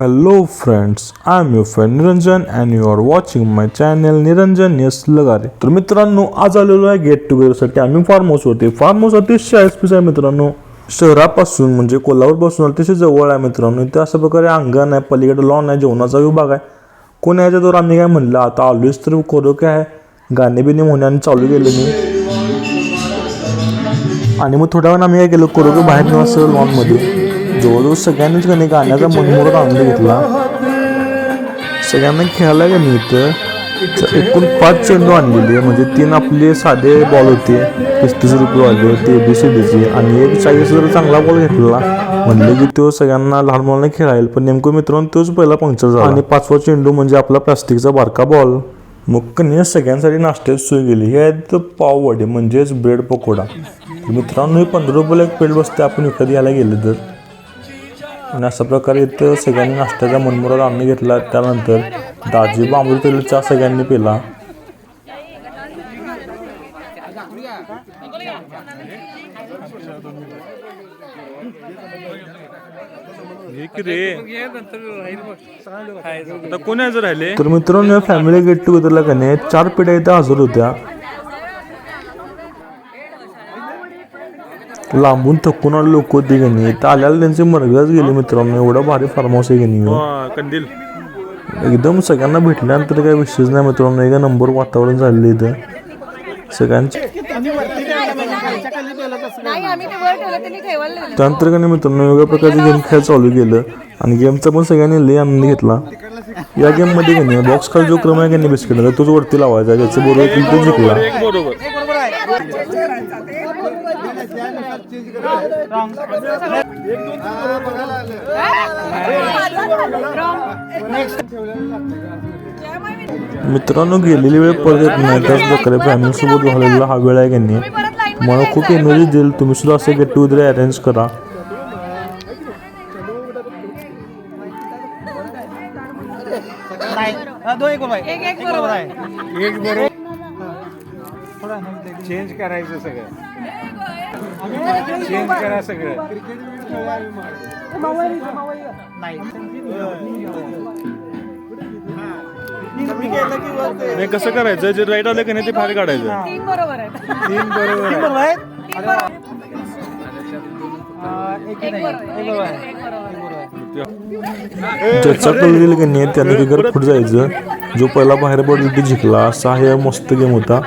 Hello friends, I am your friend Niranjan and you are watching my channel Niranjan Yes लगारे तर मित्रांनो आज आलेलो आहे गेट टुगेदरसाठी आम्ही फार्म होते फार्म हाऊस अतिशय एस आहे मित्रांनो. शहरापासून म्हणजे कोल्हापूरपासून अतिशय जवळ आहे मित्रांनो. इथे अशा प्रकारे अंगण आहे पलीकडे लॉन आहे जेवणाचा विभाग आहे. कोणी याच्यावर आम्ही काय म्हणलं? आता ऑलवेज तर करू काय आहे? गाणे बिणे म्हणून चालू केलं मी. आणि मग थोड्या वेळानं आम्ही काय केलं? करू बाहेर असं लॉनमध्ये जवळजवळ सगळ्यांनीच कधी गाण्याचा मनमोहक आनंद घेतला. सगळ्यांना खेळायला का नाही इथं? एकूण पाच चेंडू आणलेले म्हणजे तीन आपले साधे बॉल होते. पस्तीस रुपये वाले होते बी सी आणि एक चाळीस जर चांगला बॉल घेतला. म्हणलं की तो सगळ्यांना लहान मुलांना खेळायला. पण नेमकं मित्रांनो तोच पहिला पंक्चर झाला. आणि पाचवा चेंडू म्हणजे आपला प्लास्टिकचा बारका बॉल मग कन्या सगळ्यांसाठी नाश्त्यात सोय गेली हे आहेत पाव वडे म्हणजेच ब्रेड पकोडा. मित्रांनो पंधरा रुपयाला एक प्लेट बसते आपण विकत घ्यायला गेलं तर. आणि अशा प्रकारे इथं सगळ्यांनी नाश्त्याचा मनमुराद आनंद घेतला. त्यानंतर दाजी बांबू चहा सगळ्यांनी पिला. तर मित्रांनो फॅमिली गेट टुगेदरला का नाही चार पिढ्या इथं हजर होत्या. लांबून थकून आले लोक होते की नाही. इथं आल्याला त्यांचे मरगळच गेले मित्रांनो. एवढं भारी फार्म हाऊस आहे की नाही हो. कंदील. एकदम सगळ्यांना भेटल्यानंतर काही विषयच नाही मित्रांनो. एक नंबर वातावरण झालेलं इथं. सगळ्यांचे. त्यानंतर का नाही मित्रांनो वेगळ्या प्रकारचे गेम खेळ चालू केलं. आणि गेमचा पण सगळ्यांनी लय आनंद घेतला. या गेममध्ये का नाही बॉक्स खाली जो क्रम आहे का नाही बिस्किट तोच वरती लावायचा ज्याचे बरोबर तो जिंकला. मित्रांनो गेलेली वेळ परत येत नाही. त्याच प्रकारे फॅमिली सोबत घालवलेला हा वेळ आहे का नाही मला खूप एनर्जी देईल. तुम्ही सुद्धा असे गेट टुगेदर अरेंज करा. दो एक बरोबर एक एक बरोबर. आहे. एक बरोबर चेंज करायचं सगळं. चेंज करा सगळं. नाही कसं करायचं? जे राईट आलं की नाही ते बाहेर काढायचं. तीन बरोबर आहे तीन बरोबर आहे. तीन बरोबर एक एक नाही. बरोबर एक बरोबर एक- आहे. एक बरोबर ज्याचा कल गेलं का नाही त्याने तिकडे पुढे जायचं जो पहिला बाहेर पडला ते जिंकला असा हे मस्त गेम होता.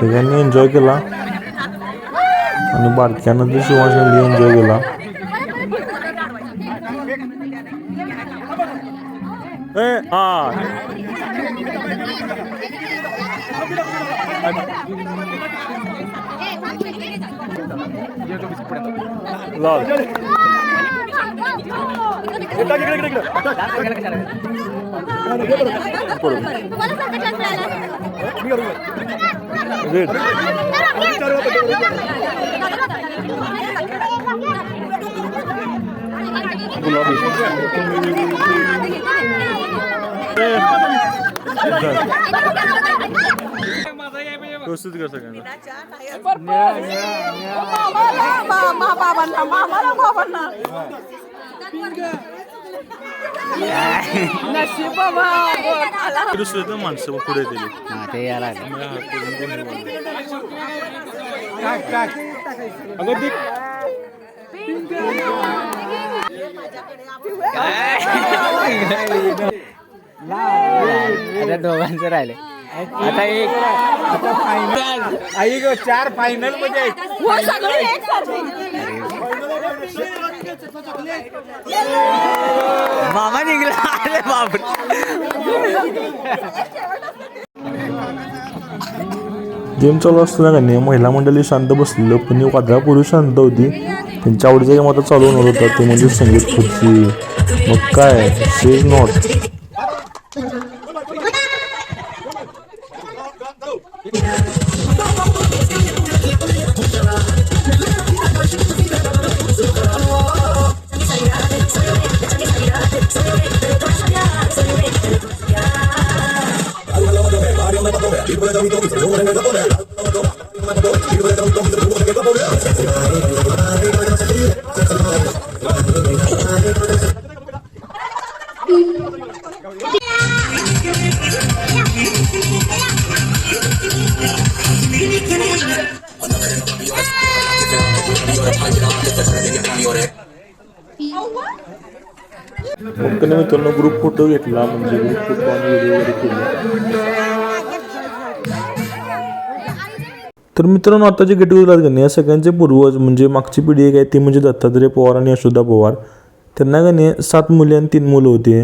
सगळ्यांनी एन्जॉय केला. आणि बारक्यानं तर शिवाशांनी एन्जॉय केला ए, हा लाल रेड दुसरे अगं ती आता दोघांचं राहिले. आता एक आता फायनल आई गो चार फायनलमध्ये आहेत. हो, सगळे एकसारखे. मामा निघला. अरे बापरे. गेम चालू असताना का नाही महिला मंडळी शांत बसलेलं पण वादळा पुरुष शांत होती. त्यांच्या आवडीचा गेम आता चालू होणार होता ते म्हणजे संगीत खुर्ची. मग काय? शेज नॉट Mungkin itu grup foto ya, grup foto video तर मित्रांनो आता जे गेट टुगेदर आहेत या सगळ्यांचे पूर्वज म्हणजे मागची पिढी एक आहे ती म्हणजे दत्तात्रय पवार आणि यशोदा पवार. त्यांना का नाही सात मुले आणि तीन मुलं होती.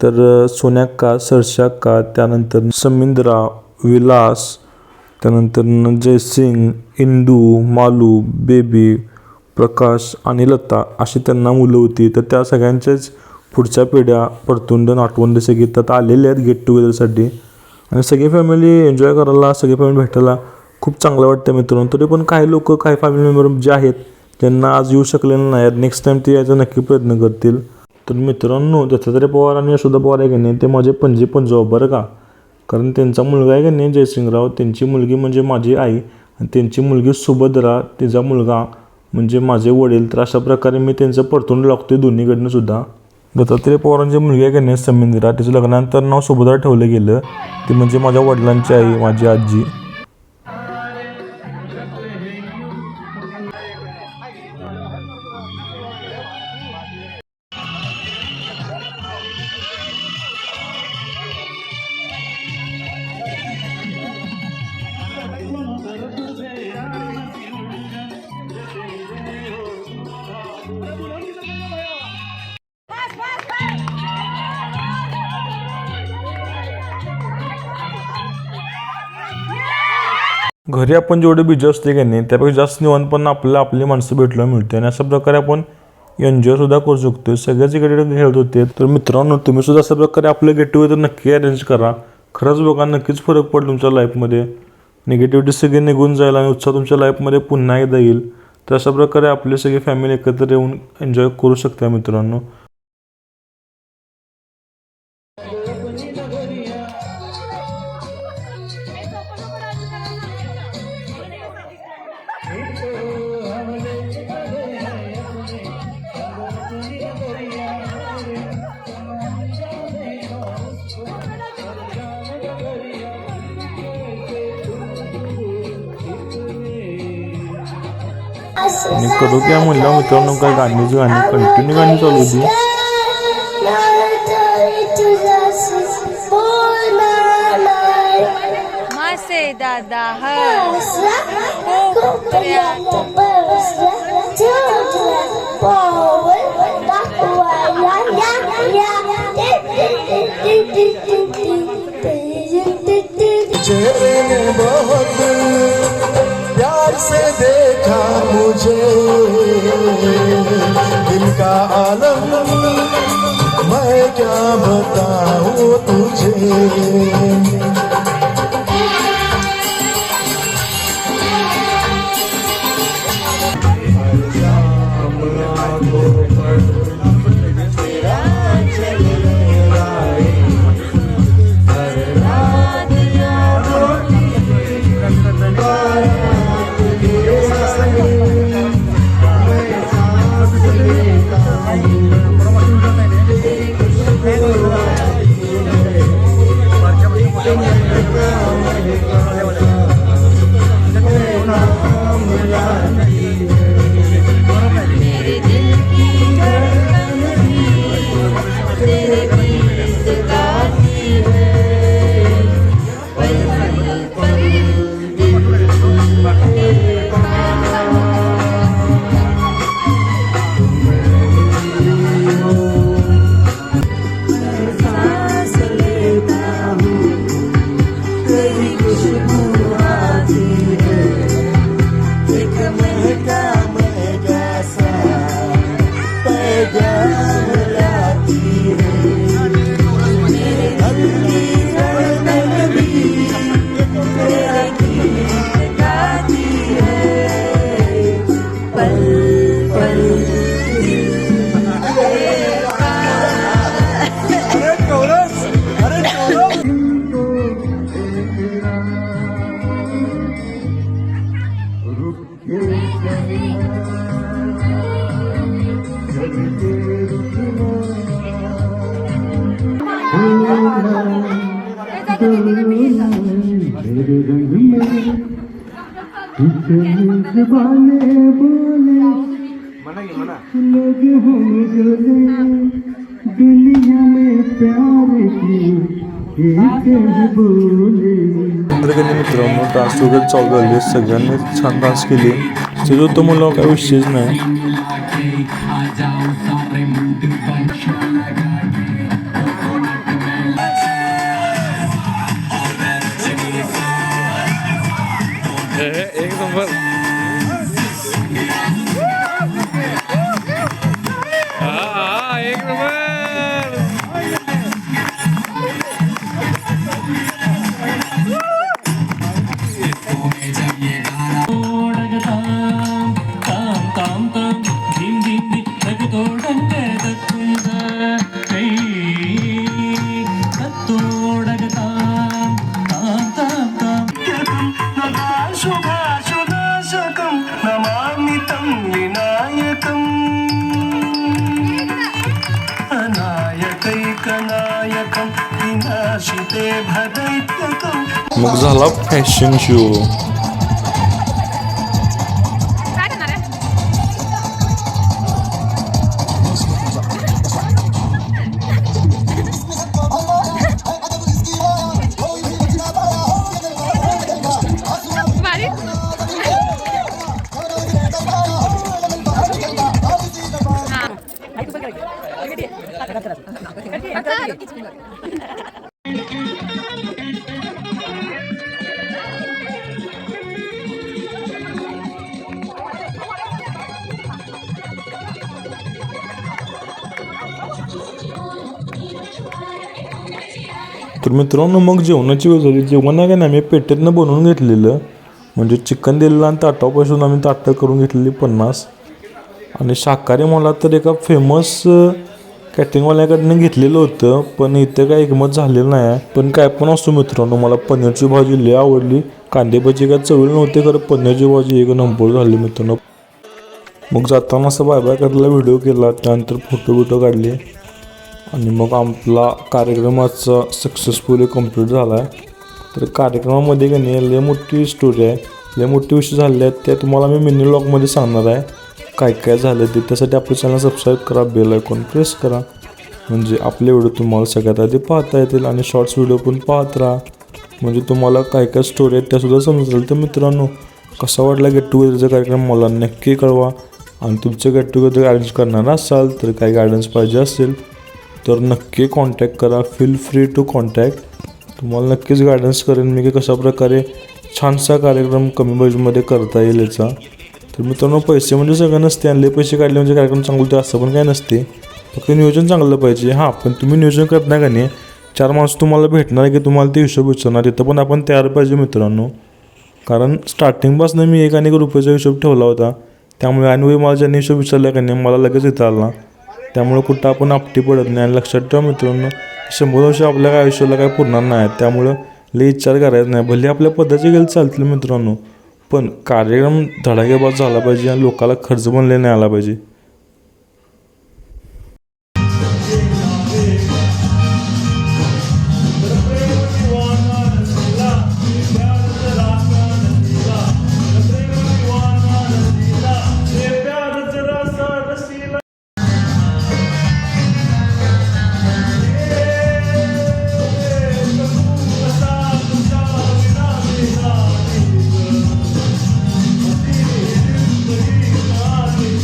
तर सोन्याक्का सरशाक्का त्यानंतर समिंद्रा विलास त्यानंतर जयसिंग इंदू मालू बेबी प्रकाश आणि लता अशी त्यांना मुलं होती. तर त्या सगळ्यांच्याच पुढच्या पिढ्या परतुंड नाटवंड सगळी त्यात आलेले आहेत गेट टुगेदरसाठी आणि सगळी फॅमिली एन्जॉय करायला सगळी फॅमिली भेटायला खूप चांगलं वाटतं मित्रांनो. तरी पण काही लोक काही फॅमिली मेंबर जे आहेत त्यांना आज येऊ शकले नाही आहेत. नेक्स्ट टाइम ते यायचा नक्की प्रयत्न करतील. तर मित्रांनो दत्तात्रय पवार आणि यशोदा पवार आहे की नाही ते माझे पणजी पंजोबा बरं का? कारण त्यांचा मुलगा आहे की नाही जयसिंगराव त्यांची मुलगी म्हणजे माझी आई आणि त्यांची मुलगी सुभद्रा तिचा मुलगा म्हणजे माझे वडील. तर अशा प्रकारे मी त्यांचं परतून लागतोय दोन्हीकडनं सुद्धा. दत्तात्रय पवारांची मुलगी आहे की नाही समिंद्रा तिचं लग्नानंतर नाव सुभद्रा ठेवलं गेलं. ती म्हणजे माझ्या वडिलांची आई माझी आजी. घरी आपण जेवढे बिझी असते की नाही त्यापेक्षा जास्त निवांत पण आपल्याला आपली माणसं भेटलं मिळते आणि अशा प्रकारे आपण एन्जॉयसुद्धा करू शकतो सगळ्याच इकडे खेळत होते. तर मित्रांनो तुम्हीसुद्धा अशा प्रकारे आपलं गेट टुगेदर नक्की अरेंज करा. खरंच बघा नक्कीच फरक पडेल तुमच्या लाईफमध्ये निगेटिव्हिटी सगळी निघून जाईल आणि उत्साह तुमच्या लाईफमध्ये पुन्हा एकदा येईल. तर अशा प्रकारे आपली सगळी फॅमिली एकत्र येऊन एन्जॉय करू शकता मित्रांनो. आणि करू क्या म्हणलं मित्रांनो काय गाणीची गाणी कंटिन्यू गाणी चालू होती मासे दादा ह चेहरे ने बहुत प्यार से देखा मुझे। दिल का आलम मैं क्या बताऊं तुझे? तेरी खुशबू आती है लोग हम जले। दुनिया में प्यार की है बोले। चंद्रकन्या मित्रांनो डान्स वगैरे चालू झाले सगळ्यांनी छान डान्स केले. स्टेज होतं मला काय विषयच नाही? शुभाशुनाशकं नमामि तं विनायकम् अनायकैकनायकं विनाशिते भदैत्यकम् मग झाला फॅशन शो तर मित्रांनो मग जेवणाची वेळ झाली. जेवण आहे का नाही आम्ही पेटेतनं बनवून घेतलेलं म्हणजे चिकन दिलेलं आणि ताटापासून आम्ही ताटं करून घेतलेली पन्नास. आणि शाकाहारी मला तर एका फेमस कॅटरिंगवाल्याकडनं घेतलेलं होतं पण इथं काय एकमत झालेलं नाही आहे. पण काय पण असतो मित्रांनो मला पनीरची भाजी लय आवडली. कांदे भजी काय चवीला नव्हते खरं पनीरची भाजी एक नंबर झाली मित्रांनो. मग जाताना असं बाय बाय करायला व्हिडिओ केला त्यानंतर फोटो बिटो काढले. आणि मग आपला कार्यक्रमाचा सक्सेसफुली कंप्लीट झाला आहे. तर कार्यक्रमामध्ये का नाही लय मोठी स्टोरी आहे. लय मोठी विषय झाले आहेत त्या तुम्हाला मी मिनी लॉगमध्ये सांगणार आहे. काय काय झालं ते त्यासाठी आपलं चॅनल सबस्क्राईब करा बेल आयकॉन प्रेस करा. म्हणजे आपले व्हिडिओ तुम्हाला सगळ्यात आधी पाहता येतील आणि शॉर्ट्स व्हिडिओ पण पाहत राहा. म्हणजे तुम्हाला काय काय स्टोरी आहेत त्यासुद्धा समजेल तर मित्रांनो कसा वाटला गेट टुगेदरचा कार्यक्रम मला नक्की कळवा. आणि तुमचं गेट टुगेदर अरेंज करणार असाल तर काही गायडन्स पाहिजे असेल तर नक्की कॉन्टॅक्ट करा. फील फ्री टू कॉन्टॅक्ट तुम्हाला नक्कीच गायडन्स करेन मी की कशा प्रकारे छानसा कार्यक्रम कमी बजेटमध्ये करता येईल याचा. तर मित्रांनो पैसे म्हणजे सगळं नसते. आणले पैसे काढले म्हणजे कार्यक्रम चांगलं होते असं पण काय नसते. फक्त नियोजन चांगलं पाहिजे. हां पण तुम्ही नियोजन करता नाही का नाही? चार माणसं तुम्हाला भेटणार आहे की तुम्हाला ते हिशोब विचारणार. तिथं पण आपण तयार पाहिजे मित्रांनो. कारण स्टार्टिंगपासून मी एक आणि एक रुपयाचा हिशोब ठेवला होता. त्यामुळे आणि मला ज्यांनी हिशोब विचारला का नाही मला लगेच येता आला. त्यामुळे कुठं आपण आपटी पडत नाही. आणि लक्षात ठेवा मित्रांनो शंभर वर्ष आपल्या काय आयुष्याला काय पुरणार नाही. त्यामुळं लई विचार करायचं नाही. भले आपल्या पदाचे गेले चालतील मित्रांनो पण कार्यक्रम धडाकेबाज झाला पाहिजे आणि लोकाला खर्च बनले नाही आला पाहिजे.